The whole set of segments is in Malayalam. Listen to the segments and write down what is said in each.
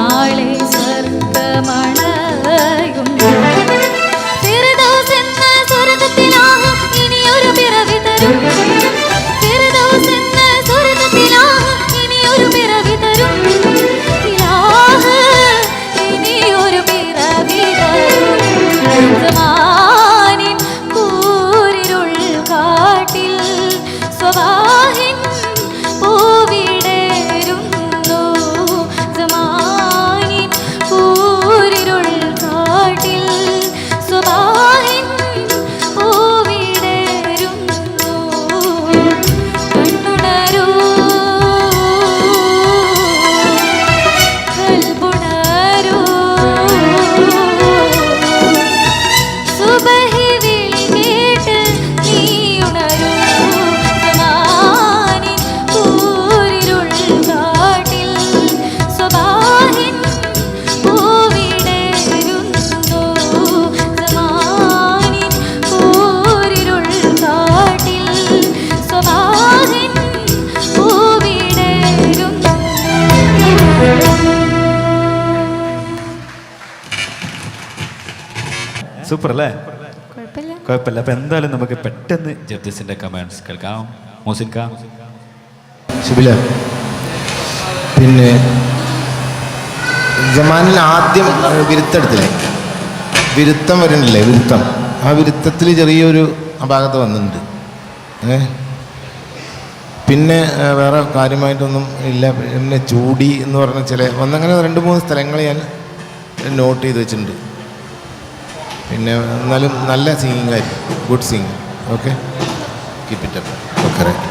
நாளை சர்க்கமாக സൂപ്പർ അല്ലേ കുഴപ്പമില്ല. അപ്പൊ എന്തായാലും നമുക്ക് പെട്ടെന്ന് ജഡ്ജസിന്റെ കമാൻഡ്സ് കേൾക്കാം. മോസിൻക. ശുഭില പിന്നെ ജമാനിൽ ആദ്യം വിരുത്തെടുത്തില്ലേ? വിരുത്തം വരണില്ലേ വിരുത്തം. ആ വിരുത്തത്തിൽ ചെറിയൊരു അപാകത വന്നിട്ടുണ്ട്. ഏ? പിന്നെ വേറെ കാര്യമായിട്ടൊന്നും ഇല്ല. പിന്നെ ചൂടി എന്ന് പറഞ്ഞ ചില ഒന്നങ്ങനെ രണ്ട് മൂന്ന് സ്ഥലങ്ങൾ ഞാൻ നോട്ട് ചെയ്ത് വെച്ചിട്ടുണ്ട്. പിന്നെ എന്നാലും നല്ല സിംഗിങ് ആയിരിക്കും. Good singing okay keep it up okay right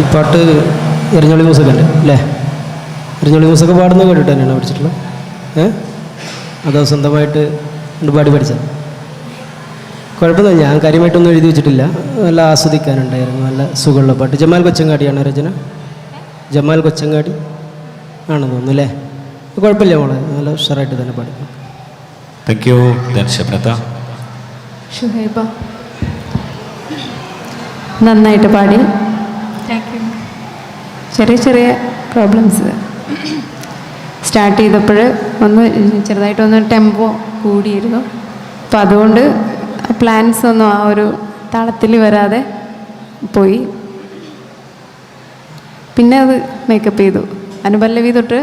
ഈ പാട്ട് എറിഞ്ഞോളി മ്യൂസിക് അല്ലേ? അല്ലേ? എറിഞ്ഞോളി മ്യൂസിക് പാടുന്നത് കേട്ടിട്ട് തന്നെയാണ് പഠിച്ചിട്ടുള്ളത്. ഏഹ് അതോ സ്വന്തമായിട്ട് പാടി പഠിച്ചത്? കുഴപ്പമൊന്നുമില്ല. ഞാൻ കാര്യമായിട്ടൊന്നും എഴുതി വെച്ചിട്ടില്ല. നല്ല ആസ്വദിക്കാനുണ്ടായിരുന്നു. നല്ല സുഖമുള്ള പാട്ട്. ജമാൽ കൊച്ചങ്ങാടിയാണ് രചന? ജമാൽ കൊച്ചങ്ങാടി ആണെന്ന് തോന്നുന്നു അല്ലേ? കുഴപ്പമില്ല മോളെ. നല്ല ഉഷാറായിട്ട് തന്നെ പാടി താങ്ക് യു ഷുഹൈബ. നന്നായിട്ട് പാടി. ചെറിയ ചെറിയ പ്രോബ്ലംസ് സ്റ്റാർട്ട് ചെയ്തപ്പോൾ ഒന്ന് ചെറുതായിട്ടൊന്ന് ടെമ്പോ കൂടിയിരുന്നു. അപ്പോൾ അതുകൊണ്ട് പ്ലാൻസ് ഒന്നും ആ ഒരു താളത്തിൽ വരാതെ പോയി. പിന്നെ അത് മേക്കപ്പ് ചെയ്തു. അനുപല്ലവി തൊട്ട്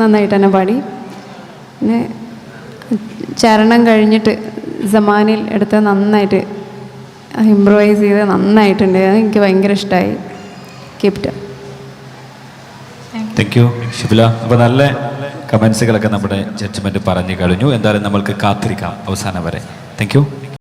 നന്നായിട്ട് തന്നെ പാടി. പിന്നെ ചരണം കഴിഞ്ഞിട്ട് സമാനിൽ എടുത്ത് നന്നായിട്ട് ഇമ്പ്രവൈസ് ചെയ്ത് നന്നായിട്ടുണ്ട്. എനിക്ക് ഭയങ്കര ഇഷ്ടമായി കീപ്റ്റ് താങ്ക് യു ഷിബില അപ്പോൾ നല്ല കമൻസുകളൊക്കെ നമ്മുടെ ജഡ്ജ്മെന്റ് പറഞ്ഞു കഴിഞ്ഞു. എന്തായാലും നമ്മൾക്ക് കാത്തിരിക്കാം അവസാനം വരെ. Thank you